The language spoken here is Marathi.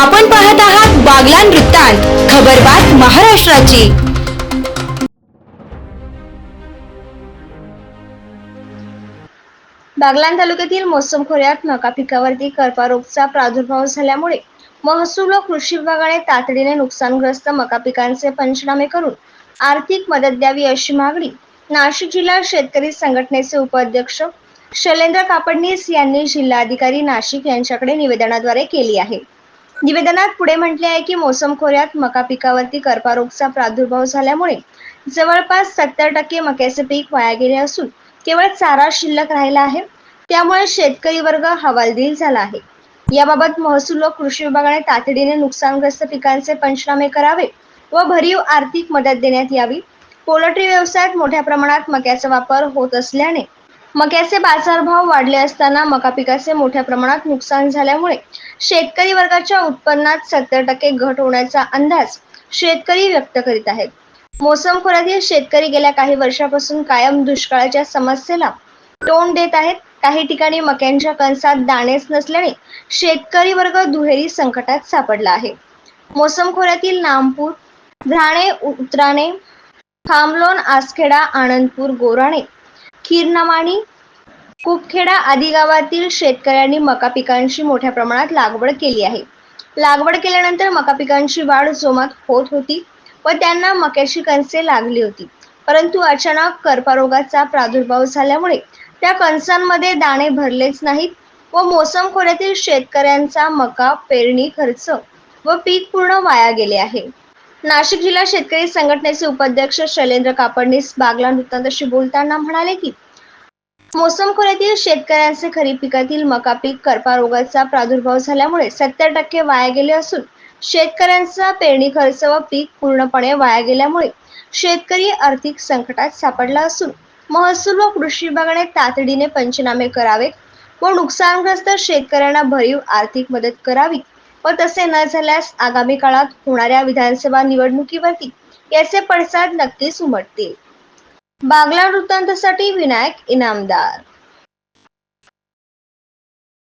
आपण पाहत आहात बागलान वृत्तांत खबरबात महाराष्ट्राची. बागलाण तालुक्यातील मोसम खोऱ्यात मका पिकावरती कर्पारोगचा प्रादुर्भाव झाल्यामुळे महसूल व कृषी विभागाने तातडीने नुकसानग्रस्त मका पिकांचे पंचनामे करून आर्थिक मदत द्यावी अशी मागणी नाशिक जिल्हा शेतकरी संघटनेचे उपाध्यक्ष शैलेंद्र कापडणीस यांनी जिल्हाधिकारी नाशिक यांच्याकडे निवेदनाद्वारे केली आहे. निवेदनात पुढे म्हटले आहे की मोसम खोऱ्यात मका पिकावरती कर्पारोगचा प्रादुर्भाव झाल्यामुळे जवळपास सत्तर टक्के मक्याचे पीक वाया गेले असून केवळ चारा शिल्लक राहिला आहे. त्यामुळे शेतकरी वर्ग हवालदिल झाला आहे. याबाबत महसूल व कृषी विभागाने तातडीने नुकसानग्रस्त पिकांचे पंचनामे करावे व भरीव आर्थिक मदत देण्यात यावी. पोल्ट्री व्यवसायात मोठ्या प्रमाणात मक्याचा वापर होत असल्याने मक्याचे बाजारभाव वाढले असताना मका पिकाचे मोठ्या प्रमाणात नुकसान झाल्यामुळे शेतकरी वर्गाच्या उत्पन्नात सत्तर टक्के घट होण्याचा अंदाज शेतकरी व्यक्त करीत आहेत. मोसम खोऱ्यातील शेतकरी गेल्या काही वर्षापासून कायम दुष्काळाच्या समस्येला तोंड देत आहेत. काही ठिकाणी मक्यांच्या कणसात दाणेच नसल्याने शेतकरी वर्ग दुहेरी संकटात सापडला आहे. मोसम खोऱ्यातील नामपूर धाणे उत्राणे खामलोन आसखेडा आनंदपूर गोराणे खीरनवाणी कुपखेडा आदी गावातील शेतकऱ्यांनी मका पिकांची मोठ्या प्रमाणात लागवड केली आहे. लागवड केल्यानंतर मका पिकांची वाढ जोमात होत होती व त्यांना मक्याची कणसे लागली होती. परंतु अचानक कर्पारोगाचा प्रादुर्भाव झाल्यामुळे त्या कणसांमध्ये दाणे भरलेच नाहीत व मोसम खोऱ्यातील शेतकऱ्यांचा मका पेरणी खर्च व पीक पूर्ण वाया गेले आहे. नाशिक जिल्हा शेतकरी संघटनेचे उपाध्यक्ष शैलेंद्र कापडणीस बागला वृत्तांताशी बोलताना म्हणाले की मोसम खोऱ्यातील शेतकऱ्यांचे खरीप पिकातील मका पीक करपा रोगाचा प्रादुर्भाव झाल्यामुळे सत्तर टक्के वाया गेले असून शेतकऱ्यांचा पेरणी खर्च व पीक पूर्णपणे वाया गेल्यामुळे शेतकरी आर्थिक संकटात सापडला असून महसूल व कृषी विभागाने तातडीने पंचनामे करावेत व नुकसानग्रस्त शेतकऱ्यांना भरीव आर्थिक मदत करावी. व तसे न झाल्यास आगामी काळात होणाऱ्या विधानसभा निवडणुकीवरती याचे पडसाद नक्कीच उमटतील. बागला वृत्तांतासाठी विनायक इनामदार.